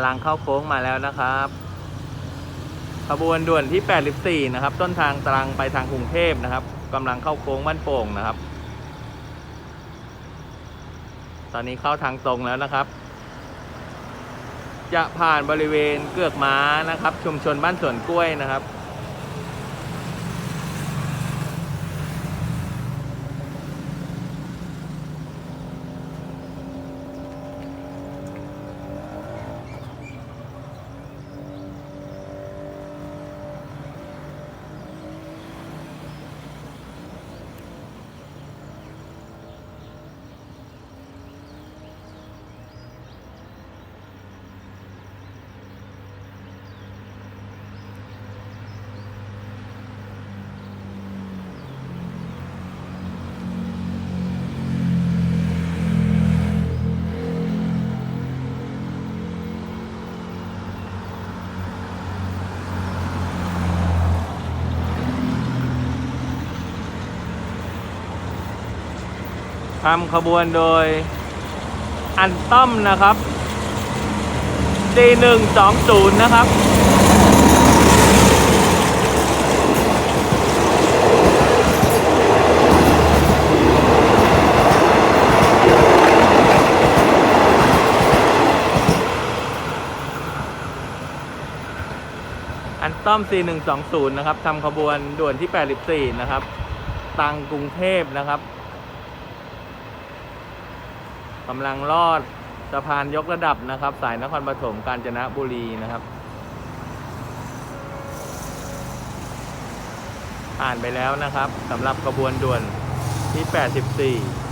ำลังเข้าโค้งมาแล้วนะครับ ขบวนด่วนที่ 84 นะครับ ต้นทางตรังไปทางกรุงเทพนะครับกำลังเข้าโค้งบ้านโป่งนะครับ ตอนนี้เข้าทางตรงแล้วนะครับ จะผ่านบริเวณเกือกม้านะครับ ชุมชนบ้านสวนกล้วยนะครับ ทำขบวนโดย อันต้อมนะครับ D120 นะครับอันต้อม C120 นะครับทำขบวนด่วนที่ 84 นะครับ ตังกรุงเทพนะครับ กำลังลอดสะพานยกระดับนะครับ สายนครปฐมกาญจนบุรีนะครับ ผ่านไปแล้วนะครับสำหรับกระบวนด่วนที่ 84